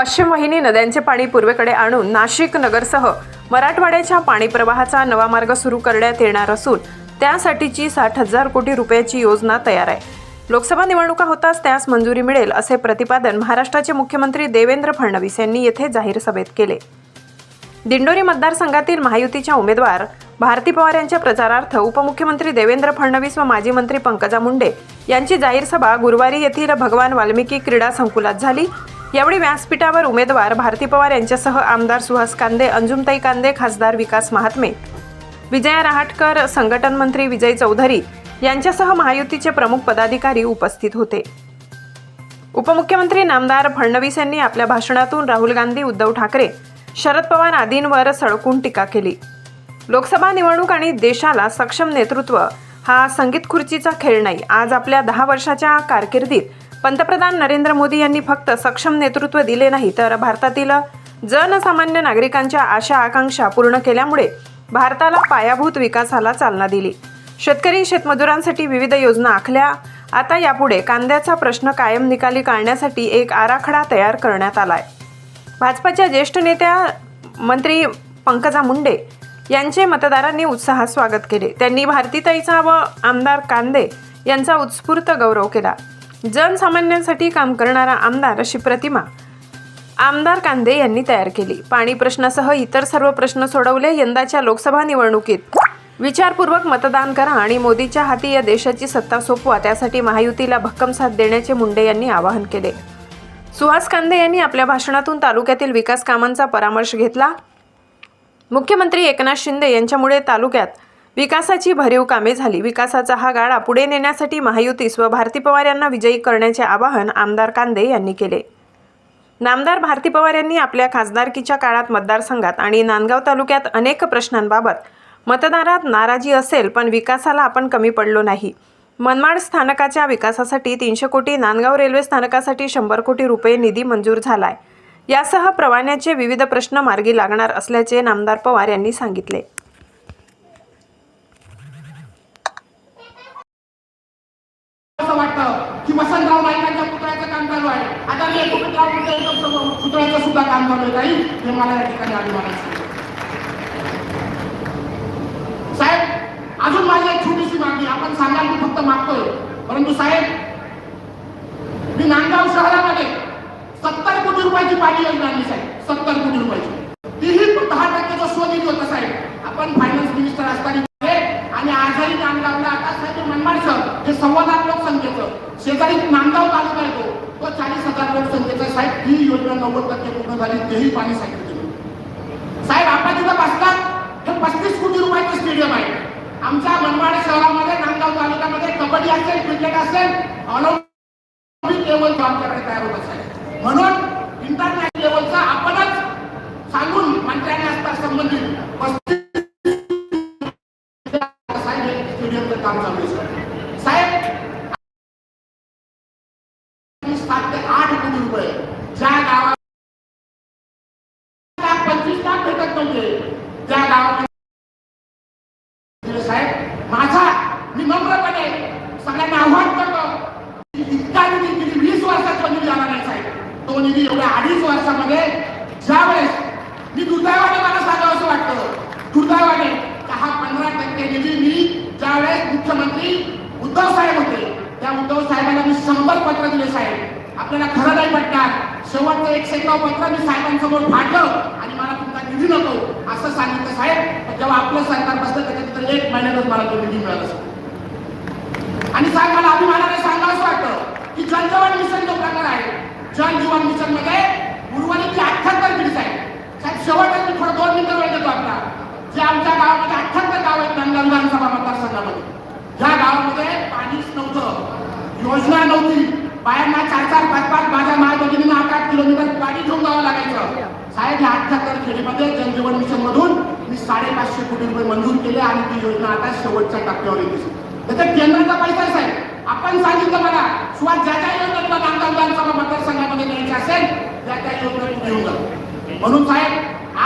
पश्चिम वाहिनी नद्यांचे पाणी पूर्वेकडे आणून नाशिक नगरसह मराठवाड्याच्या पाणी प्रवाहाचा नवा मार्ग सुरू करण्यात येणार असून त्यासाठीची साठ हजार कोटी रुपयाची योजना तयार आहे. लोकसभा निवडणुका होताच त्यास मंजुरी मिळेल असे प्रतिपादन महाराष्ट्राचे मुख्यमंत्री देवेंद्र फडणवीस यांनी येथे जाहीर सभेत केले. दिंडोरी मतदारसंघातील महायुतीच्या उमेदवार भारती पवार यांच्या प्रचारार्थ उपमुख्यमंत्री देवेंद्र फडणवीस व माजी मंत्री पंकजा मुंडे यांची जाहीर सभा गुरुवारी येथील भगवान वाल्मिकी क्रीडा संकुलात झाली. यावेळी व्यासपीठावर उमेदवार भारती पवार यांच्यासह आमदार सुहास कांदे अंजुमताई कांदे खासदार विकास महात्मे विजया रहाटकर संघटन मंत्री विजय चौधरी यांच्यासह महायुतीचे प्रमुख पदाधिकारी उपस्थित होते. उपमुख्यमंत्री नामदार फडणवीस यांनी आपल्या भाषणातून राहुल गांधी उद्धव ठाकरे शरद पवार आदींवर सडकून टीका केली. लोकसभा निवडणूक आणि देशाला सक्षम नेतृत्व हा संगीत खुर्चीचा खेळ नाही. आज आपल्या दहा वर्षाच्या कारकिर्दीत पंतप्रधान नरेंद्र मोदी यांनी फक्त सक्षम नेतृत्व दिले नाही तर भारतातील जनसामान्य नागरिकांच्या आशा आकांक्षा पूर्ण केल्यामुळे भारताला पायाभूत विकासाला चालना दिली. शेतकरी शेतमजुरांसाठी विविध योजना आखल्या. आता यापुढे कांद्याचा प्रश्न कायम निकाली काढण्यासाठी एक आराखडा तयार करण्यात आलाय. भाजपाच्या ज्येष्ठ नेत्या मंत्री पंकजा मुंडे यांचे मतदारांनी उत्साहात स्वागत केले. त्यांनी भारतीताईचा व आमदार कांदे यांचा उत्स्फूर्त गौरव केला. जनसामान्यांसाठी काम करणारा आमदार अशी प्रतिमा आमदार कांदे यांनी तयार केली. पाणी प्रश्नासह इतर सर्व प्रश्न सोडवले यंदाच्या लोकसभा निवडणुकीत. विचारपूर्वक मतदान करा आणि मोदीच्या हाती या देशाची सत्ता सोपवा त्यासाठी महायुतीला भक्कम साथ देण्याचे मुंडे यांनी आवाहन केले. सुहास कांदे यांनी आपल्या भाषणातून तालुक्यातील विकास कामांचा परामर्श घेतला. मुख्यमंत्री एकनाथ शिंदे यांच्यामुळे तालुक्यात विकासाची भरीव कामे झाली. विकासाचा हा गाडा पुढे नेण्यासाठी महायुतीस व भारती पवार यांना विजयी करण्याचे आवाहन आमदार कांदे यांनी केले. नामदार भारती पवार यांनी आपल्या खासदारकीच्या काळात मतदारसंघात आणि नांदगाव तालुक्यात अनेक प्रश्नांबाबत मतदारात नाराजी असेल पण विकासाला आपण कमी पडलो नाही. मनमाड स्थानकाच्या विकासासाठी तीनशे कोटी नांदगाव रेल्वे स्थानकासाठी शंभर कोटी रुपये निधी मंजूर झालाय. यासह प्रवाण्याचे विविध प्रश्न मार्गी लागणार असल्याचे नामदार पवार यांनी सांगितले असं वाटतं की वसंतराव नाईकांच्या पुतळ्याचं काम चालू आहे. आता मी एकनाथराव पुतळ्याचं सुद्धा काम चालू आहे हे मला या ठिकाणी अभिमान साहेब अजून माझी एक छोटीशी मागणी. आपण सांगाल मी फक्त मागतोय. परंतु साहेब मी नांदगाव शहरामध्ये सत्तर कोटी रुपयाची पाणी योजना आणली साहेब. सत्तर कोटी रुपयाची. तीही दहा टक्केचा स्वनिधी होता साहेब. आपण फायनान्स मिनिस्टर असताना आम्ही लावला आता मनमाड शहर हे सव्वा लाख लोकसंख्येचं शेजारी नांदगाव तालुका येतो तो. चाळीस हजार लोकसंख्येचा साहेब ही योजना नव्वद टक्के पूर्ण झाली. तेही पाणी साहेब साहेब आपण तिथं बसतात. हे पस्तीस कोटी रुपयाचं स्टेडियम आहे. आमच्या मनमाड शहरामध्ये नांदगाव तालुक्यामध्ये कबड्डी असेल क्रिकेट असेल ऑलिम्पिक लेवल आमच्याकडे तयार होत असेल. म्हणून इंटरनॅशनल लेवलचा आपणच सांगून मंत्र्यांनी असतात संबंधित સાહેબ त्या उद्धव साहेबांना मी शंभर पत्र दिले साहेब. आपल्याला खरं नाही पटणार. शेवटचं एक शेकाव पत्र मी साहेबांसमोर फाडलं आणि मला तुमचा निधी नको. असं सांगितलं साहेब. जेव्हा आपलं सरकार बसलं त्याच्यानंतर एक महिन्यातच मला तो निधी मिळाला आणि साहेब मला अभिमानाने सांगा असं वाटतं की जल मिशन जो प्रकार आहे जलजीवन मिशनमध्ये उर्वरितची अठ्ठ्याहत्तर पिढी साहेब. साहेब शेवटच मी थोडं दोन मिनिटं वेळ देतो आपला. जे आमच्या गावामध्ये अठ्ठ्याहत्तर गाव आहेत नंदन सभा मतदारसंघामध्ये. ह्या गावामध्ये पाणीच नव्हतं योजना नव्हती. बायांना चार चार पाच पाच माझ्या माय आठ आठ किलोमीटर गाडी घेऊन जावं लागायचं. साहेब या अठ्ठ्याहत्तर खेडीमध्ये जलजीवन मिशन मधून मी साडेपाचशे कोटी रुपये मंजूर केले आणि ती योजना आता शेवटच्या टप्प्यावर येते. त्याच्यात केंद्राचा पैसा आहे साहेब. आपण सांगितलं मला सुरुवात ज्या ज्या योजनेला नांदगाव विधानसभा मतदारसंघामध्ये द्यायची असेल त्या त्या योजना घेऊन जा. म्हणून साहेब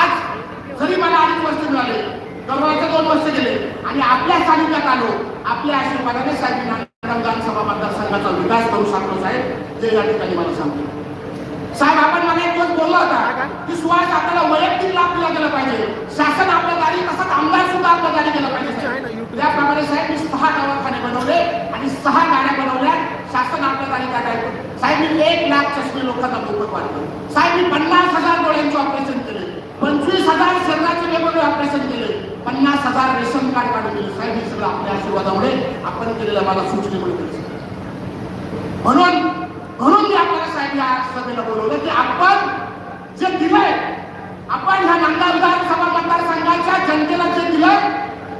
आज जरी मला अडीच वर्ष मिळाले गौरवाचे दोन वर्ष गेले. आणि आपल्या सानिध्यात आलो. आपल्या आशीर्वादाने साहेब रमजान सभा मतदारसंघाचा विकास करू शकलो साहेब. जे या ठिकाणी मला सांगतो. साहेब आपण मला एक दिवस बोलला होता की सुहास आपल्याला वैयक्तिक लाभ दिला गेला पाहिजे. शासन आपल्या दारी तसंच आमदार सुद्धा आपल्या दारी गेला पाहिजे त्याप्रमाणे साहेब मी सहा दवाखाने बनवले आणि सहा गाड्या बनवल्या. शासन आपल्या दारी काय साहेब मी एक लाख चष्मे लोकांना मोफत वाटतो साहेब मी पन्नास हजार डोळ्यांचे ऑपरेशन केले. पंचवीस हजार शरीराचे वेगवेगळे ऑपरेशन केले. पन्नास हजार रेशन कार्ड काढून दिलं. साहेब हे सगळं आपल्या आशीर्वादामुळे आपण केलेलं मला सूचनेमुळे केलं म्हणून म्हणून मी आपल्याला साहेब या सभेला बोलवलं की आपण जे दिलंय आपण ह्या नांदा विधानसभा मतदारसंघाच्या जनतेला जे दिलंय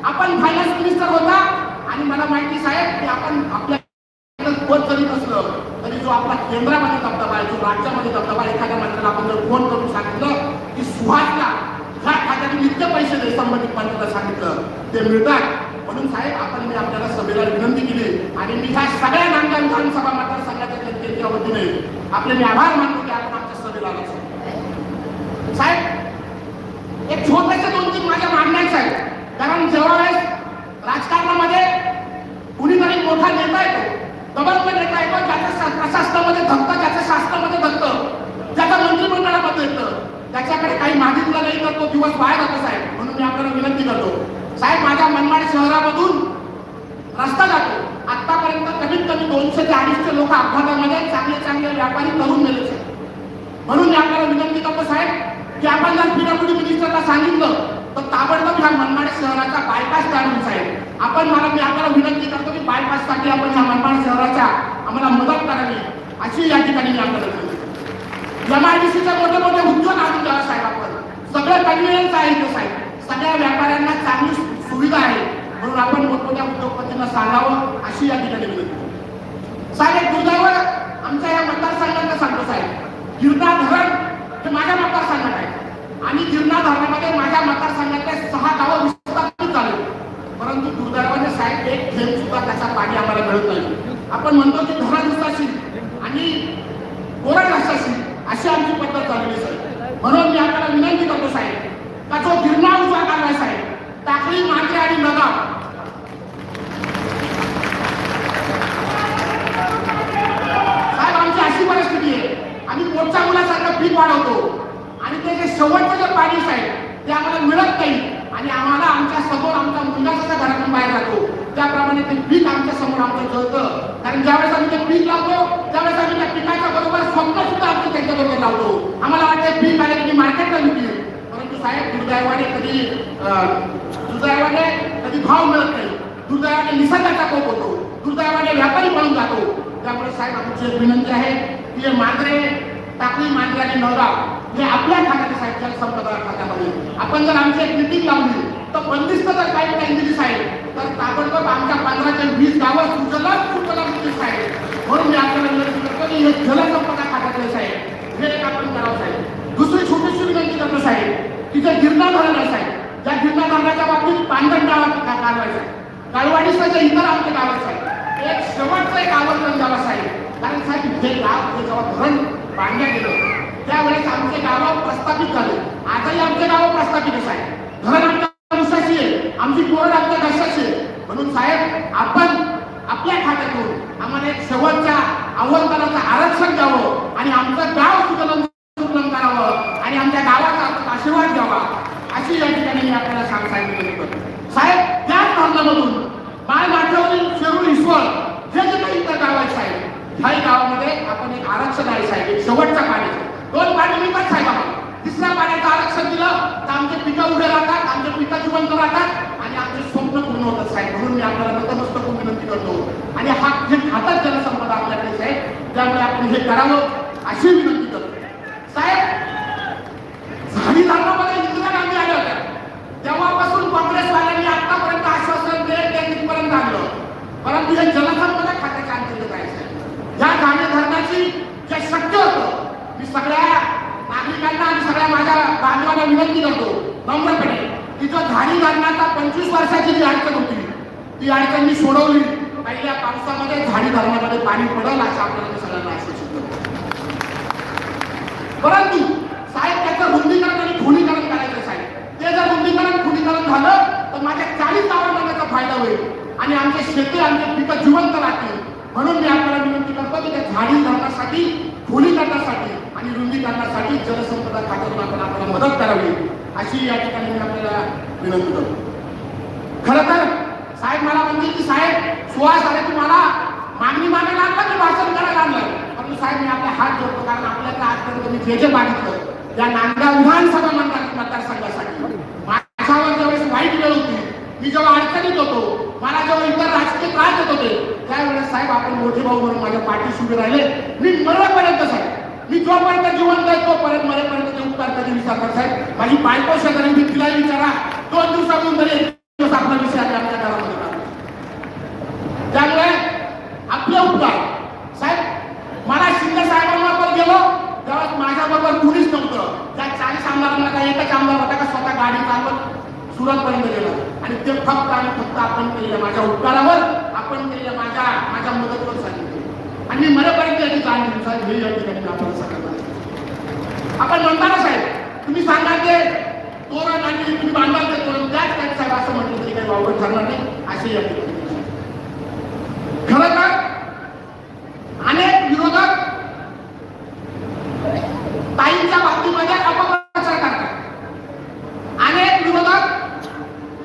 आपण फायनान्स मिनिस्टर होता. आणि मला माहिती साहेब की आपण आपल्या कोण जरी नसलं तरी जो आपला केंद्रामध्ये दबदबा आहे जो राज्यामध्ये दबदबा एखाद्या मंत्र्याला आपण जर फोन करून सांगितलं की सुहासला ह्या खात्याने इतके पैसे दे संबंधित मंत्र्याला सांगितलं. ते मिळतात. म्हणून साहेब आपण मी आपल्याला सभेला विनंती केली. आणि मी ह्या सगळ्या नांदा विधानसभा मतदारसंघाच्या जनतेच्या वतीने आपले मी आभार मानतो की आपण आमच्या सभेला आला. साहेब. साहेब एक छोटस दोन तीन माझ्या मागण्या साहेब. कारण जेव्हा वेळेस राजकारणामध्ये कुणीतरी मोठा नेता येतो दबंग नेता येतो ज्याच्या प्रशासनामध्ये धकतं ज्याच्या शासनामध्ये धकतं ज्याच्या मंत्रिमंडळामध्ये येतं त्याच्याकडे काही मागितलं नाही तर तो दिवस वाया जातो साहेब. म्हणून मी आपल्याला विनंती करतो. साहेब माझ्या मनमाड शहरामधून रस्ता जातो. आतापर्यंत कमीत कमी दोनशे ते अडीचशे लोक अपघातामध्ये चांगले चांगले व्यापारी तरुण मेले साहेब. म्हणून मी आपल्याला विनंती करतो साहेब की आपण जर पीडब्ल्यूडी मिनिस्टरला सांगितलं तर ताबडतोब ह्या मनमाड शहराचा बायपास काढून साहेब. आपण मला मी आपल्याला विनंती करतो की बायपाससाठी आपण ह्या मनमाड शहराच्या आम्हाला मदत करावी अशी या ठिकाणी मी आपल्याला एमआयडीसीचे मोठे मोठे उद्योग आणून द्यावा साहेब आपण सगळं कन्व्हिनियन्स आहे इथे साहेब. सगळ्या व्यापाऱ्यांना चांगली सुविधा आहे. म्हणून आपण मोठमोठ्या उद्योगपतींना सांगावं अशी या ठिकाणी विनंती साहेब एक दुर्दैव आमच्या या मतदारसंघात सांगतो साहेब. गिरणा धरण हे माझ्या मतदारसंघात आहे. आणि गिरणा धरणामध्ये माझ्या मतदारसंघातल्या सहा गावं विस्थापित झाले परंतु दुर्दैवाने साहेब एक थेंब सुद्धा त्याचा पाणी आम्हाला मिळत नाही. आपण म्हणतो की धरण दिवसाशी आणि कोरड रस्त्याशी अशी आमची पद्धत झालेली आहे साहेब म्हणून मी आपल्याला विनंती करतो साहेब का जो गिरणा उजवा काढलाय साहेब टाकळी मांजरे आणि नगाव साहेब आमची अशी परिस्थिती आहे आम्ही पोटच्या मुलासारखं पीक वाढवतो. आणि ते जे शेवटचं जे पाणी आहे ते आम्हाला मिळत नाही. आणि आम्हाला आमच्यासमोर आमचा मुलगा जसा घरातून बाहेर जातो. त्याप्रमाणे ते पीक आमच्यासमोर आमचं जळतं. कारण ज्यावेळेस आम्ही ते पीक लावतो त्यावेळेस आम्ही त्या पिकाच्या बरोबर स्वप्न सुद्धा आमचं त्याच्याबरोबर लावतो. आम्हाला वाटतं पीक आले की मार्केटला विकतील परंतु साहेब दुर्दैवाने कधी दुर्दैवाने कधी भाव मिळत नाही. दुर्दैवाने निसर्गाचा कोप होतो. दुर्दैवाने व्यापारी म्हणून जातो. त्यामुळे साहेब आमची एक विनंती आहे की मांजरे टाकली मांडल्याने आणि नवगाव हे आपल्या खात्यात साहेब जलसंपदा खात्यामध्ये आपण जर आमची एक मिटिंग लावली तर बंदिस्त जर काही टाईम दिली साहेब. तर ताबडतोब आमच्या पंधराच्या वीस गावात सुजलाम सुफलाम दिली साहेब. म्हणून मी आपल्याला विनंती करतो की हे जलसंपदा खात्यातले साहेब. हे एक आपण करावं साहेब. दुसरी छोटीशी विनंती करतो साहेब की जे गिरणा धरण आहे साहेब त्या गिरणा धरणाच्या बाबतीत पांढर गावात का कारवाई साहेब इतर आमच्या गावात साहेब एक शेवटचं एक आवर्तन झाला साहेब. कारण साहेब हे गाव हे जेव्हा धरण बांधण्यात गेलं त्यावेळेस आमचे गाव प्रस्थापित झाले. आजही आमचे गाव प्रस्थापित आहे. साहेब धरण आमच्या विश्वासी आहे. आमची कोरड आमच्या कशाची आहे. म्हणून साहेब आपण आपल्या खात्यातून आम्हाला एक शेवटच्या आव्हानाचं आरक्षण द्यावं आणि आमचं गाव सुजलन सुजलन करावं आणि आमच्या गावाचा आशीर्वाद घ्यावा अशी या ठिकाणी मी आपल्याला सांगता. येईल साहेब त्याच धरणामधून बाळ माथ्यावरील शेरू ईश्वर जे जे काही इतर गावाचे आहेत साहेब काही गावामध्ये आपण एक आरक्षण आहे साहेब एक शेवटच्या दोन पाणी पण साहेब तिसऱ्या पाण्याचं आरक्षण दिलं तर आमचे पिकं उभे राहतात आमचे पिकं जिवंत राहतात आणि आमचे स्वप्न पूर्ण होतात साहेब. म्हणून मी आपल्याला नतमस्तक विनंती करतो. आणि हा हे खातात जलसंपदा आपल्याकडे साहेब त्यामुळे आपण हे करावं अशी विनंती करतो. साहेब झाडी धरणामध्ये इंदिरा गांधी आल्या होत्या तेव्हापासून काँग्रेसवाल्यांनी आतापर्यंत आश्वासन दिले ते तिथपर्यंत आणलं. परंतु हे जलसंपदा खात्याच्या अंतर्गत आहे साहेब. या झाडी धरणाची जे शक्य होतं मी सगळ्या नागरिकांना आणि सगळ्या माझ्या बांधवांना विनंती करतो नम्रपणे. की जो झाडी धरणाचा पंचवीस वर्षाची जी अडचण होती ती अडचण मी सोडवली. पहिल्या पावसामध्ये झाडी धरणामध्ये पाणी पडलं असं आपल्याला सगळ्यांना आश्वासित करतो परंतु साहेब त्याचं रुंदीकरण आणि खुणीकरण करायचं साहेब. ते जर रुंदीकरण खुणीकरण झालं तर माझ्या चाळीस गावांना फायदा होईल. आणि आमचे शेती आमचे पिकं जिवंत राहतील. म्हणून मी आपल्याला विनंती करतो की त्या झाडी धरणासाठी खोलीकरणासाठी आणि रुंदी रुंदीकरणासाठी जलसंपदा खात्यातून आपण आपल्याला मदत करावी अशी या ठिकाणी मी आपल्याला विनंती करतो. खरं तर साहेब मला म्हणते की साहेब सुहास आले तुम्हाला मागणी मागायला लागला की भाषण करायला लागलं परंतु साहेब मी आपला हात जोडतो कारण आपल्याला आजपर्यंत मी जे जे मागितलं त्या नांदगाव विधानसभा मतदार मतदारसंघासाठी. माझ्यावर ज्यावेळेस वाईट वेळ होती मी जेव्हा अडचणीत होतो मला जेव्हा इतर राजकीय त्रास देत होते त्यावेळेस साहेब आपण मोठे भाऊ म्हणून माझ्या पाठीशी उभे राहिले. मी मरेपर्यंत साहेब मी जोपर्यंत जिवंत आहे तोपर्यंत मरेपर्यंत ते उपकार कधी विचारतात साहेब? माझी बायको शेजारी मी विचारा दोन दिवसातून तरी एक दिवस आपला विषय आहे आपल्या घरामध्ये काढायचा. त्यामुळे आपले उपकार साहेब मला शिंदे साहेबांबरोबर गेलो तेव्हा माझ्याबरोबर कुणीच नव्हतं त्या चाळीस आमदारांना काही एकच आमदार होता का स्वतः गाडी चालवत सुरत पर्यंत गेला आणि ते फक्त आणि फक्त आपण केलेल्या माझ्या उपकारावर आपण केलेल्या माझ्या माझ्या मदतीवर सांगितले आणि मी मरेपर्यंत याची जाणीव साहेब हे या ठिकाणी मी आपल्याला सांगत आपण म्हणता ना साहेब तुम्ही सांगा ते तोरण आणि तुम्ही बांधाल ते तोरण त्याच त्याच साहेब असं म्हटलं तरी काही वावड ठरणार नाही असे या ठिकाणी खरं तर अनेक विरोधक ताईंच्या बाबतीमध्ये अपप्रचार करतात अनेक विरोधक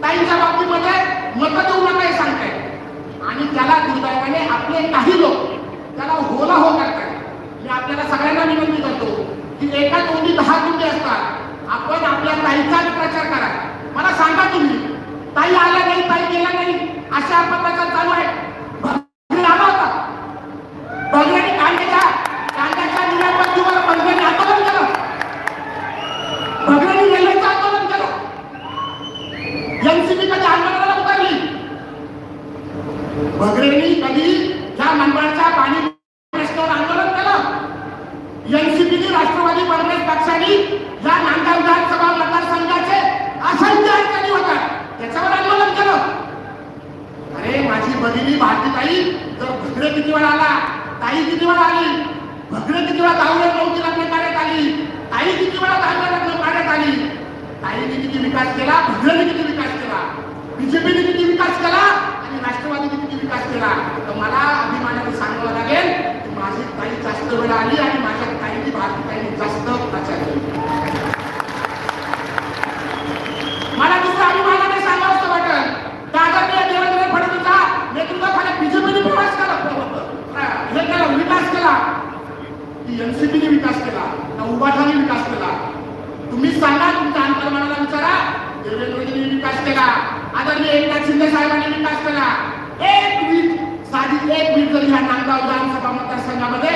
ताईंच्या बाबतीमध्ये मत देऊ नका हे सांगतायत आणि त्याला दुर्दैवाने आपले काही लोक त्याला होला हो करतात मी आपल्याला सगळ्यांना विनंती करतो की एका तोंडी दहा तोंडी असतात आपण आपल्या ताईचाच प्रचार करा मला सांगा तुम्ही ताई आल्या नाही ताई गेल्या नाही अशा अपप्रचार चालू आहे भगरी आला होता भगऱ्याने कांद्याच्या कांद्याच्या निरापत्तीवर भगऱ्याने आंदोलन केलं भगऱ्याने रेल्वेचं आंदोलन केलं एनसीबी कधी आंदोलनाला उतरली भगरेंनी कधी या मंडळाच्या पाणी प्रश्नावर आंदोलन केलं एनसीबीने राष्ट्रवादी काँग्रेस पक्षाने या नांदगाव विधानसभा मतदारसंघाचे असंख्य अडचणी होतात त्याच्यावर आंदोलन केलं अरे माझी भगिनी भारतीताई जर भगडे किती वेळा आला? ताई किती वेळा आली? भगडे किती वेळा दहाव्या नौकी लग्न काढण्यात आली? ताई किती वेळा दहाव्या लग्न काढण्यात आली? ताईने किती विकास केला? भगरेने किती विकास केला? बीजेपीने किती विकास केला? आणि राष्ट्रवादीने किती विकास केला? तर मला अभिमानाने सांगावं लागेल की माझी ताई जास्त वेळ आली आणि माझ्या ताईने भारतीताईने जास्त प्रचार केला. मला दुसरा अभिमान सांगावं वाटत दादाने देवेंद्र फडणवीसचा नेतृत्वाखाली बीजेपीने प्रवास केला प्र- हे केला विकास केला की एनसीपीने विकास केला का उभाठाने विकास केला तुम्ही सांगा तुमच्या अंतर्मनाला विचारा देवेंद्रजींनी विकास केला आदरणीय एकनाथ शिंदे साहेबांनी विकास केला? एक वीट साधी एक वीट जरी ह्या नांदगाव विधानसभा मतदारसंघामध्ये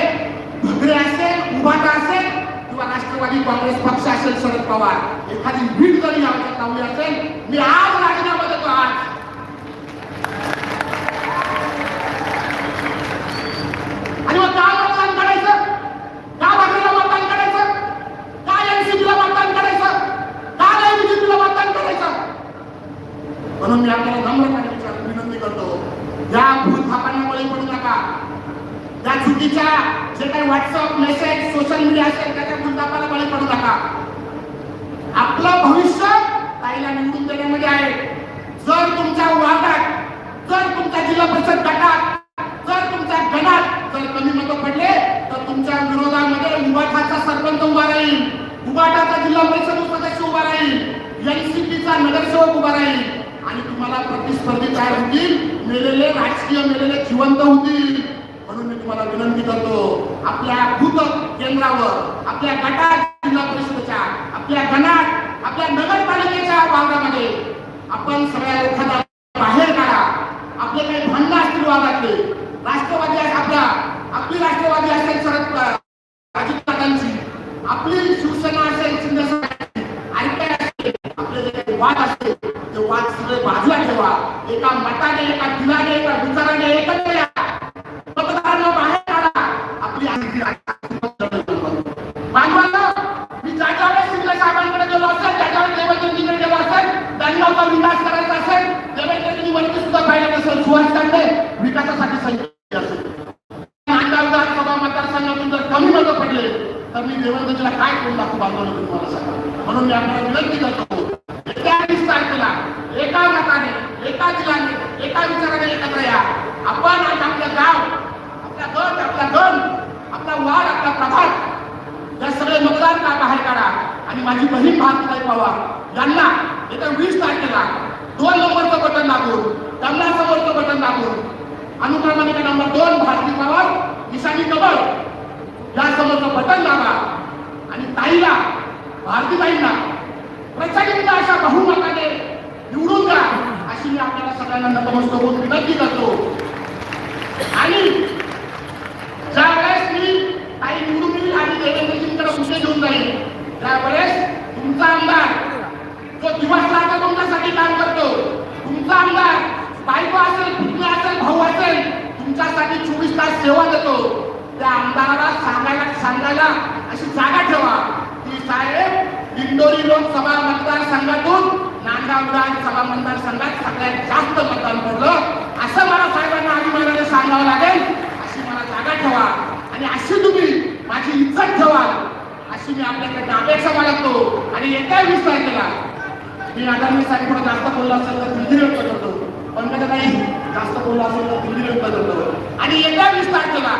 भगरे असेल उभाटा असेल किंवा राष्ट्रवादी काँग्रेस पक्ष असेल शरद पवार एखादी वीट जरी याच्यात लावली असेल मी आज राजीनामा देतो आज आणि मग का मतदान करायचं का भगरेला मतदान करायचं का एनसीपीला मतदान करायचं का नाही बीजेपीला मतदान करायचं म्हणून मी आपल्याला नम्रपणे विचार विनंती करतो या भूलथापांना बळी पडू नका त्या चुकीच्या जे काही व्हॉट्सअप मेसेज सोशल मीडिया असेल त्याच्या भूलथापाला बळी पडू नका आपलं भविष्य ताईला निवडून देण्यामध्ये आहे जर तुमच्या वार्डात जर तुमच्या जिल्हा परिषद गटात जर तुमच्या गणात जर कमी मत पडले तर तुमच्या विरोधामध्ये उबाठाचा सरपंच उभा राहील. उबाठाचा जिल्हा परिषद सदस्य उभा राहील. एनसीपीचा नगरसेवक उभा राहील. आणि तुम्हाला प्रतिस्पर्धी तयार होतील? मेलेले राजकीय मेलेले जिवंत होतील. म्हणून मी तुम्हाला विनंती करतो आपल्या भूत केंद्रावर आपल्या गटात जिल्हा परिषदेच्या आपल्या गणात आपल्या नगरपालिकेच्या भागामध्ये आपण सगळ्या एखादा बाहेर भांडणं असतील राष्ट्रवादी आपला. आपली राष्ट्रवादी असेल शरद अजित दादांची आपली शिवसेना असेल शिंदे असेल. आपले जे वाद असतील ते वाद सगळे बाजूला ठेवा. एका मताने एका दिलाने एका विचाराने एकच विकासासाठी असेल नांदगाव मतदारसंघातून जर कमी मतं पडले तर मी देवेंद्रजीला काय करून दाखवू बांधवलं तुम्ही सांगा म्हणून मी आपल्याला विनंती करतो एका वीस तारखेला एका मताने एका जिल्ह्याने एका विचाराने एकत्र या आपण आज आपलं गाव आपला गट आपला गण आपला वाड आपला प्रभाग आणि माझी बहीण भारतीताई पवार यांना येत्या वीस तारखेला दोन नंबरचं बटन दाबून त्यांना समोरचं बटन दाबून अनुक्रमानिका नंबर दोन भारती पवार निशाणी कबळ या समोरचं बटन दाबा आणि ताईला भारतीताईंना प्रचंड अशा बहुमताने निवडून द्या अशी मी आपल्याला सगळ्यांना नतमस्तक होऊन विनंती करतो आणि ज्या वेळेस मी ताई निवडून येईल आणि देवेंद्रजींकडे कुठे घेऊन जाईल त्यावेळेस तुमचा आमदार जो दिवस रात्र तुमच्यासाठी काम करतो तुमचा आमदार बायको असेल पुत्र असेल भाऊ असेल तुमच्यासाठी चोवीस तास सेवा देतो. त्या आमदाराला सांगायला सांगायला अशी जागा ठेवा. ती साहेब दिंडोरी लोकसभा मतदारसंघातून नांदगाव विधानसभा मतदारसंघात सगळ्यात जास्त मतदान पडलं. असं मला साहेबांना अभिमानाने सांगावं लागेल. अशी मला जागा ठेवा. आणि अशी तुम्ही माझी इज्जत ठेवा. अशी मी आपल्याकडे अपेक्षा बाळगतो. आणि येत्या वीस तारखेला मी आगामी साहेब जास्त बोललो असेल तर दिल्ली करतो पण नाही जास्त बोललं असेल तर दिल्ली आणि एकदा विस्तार केला.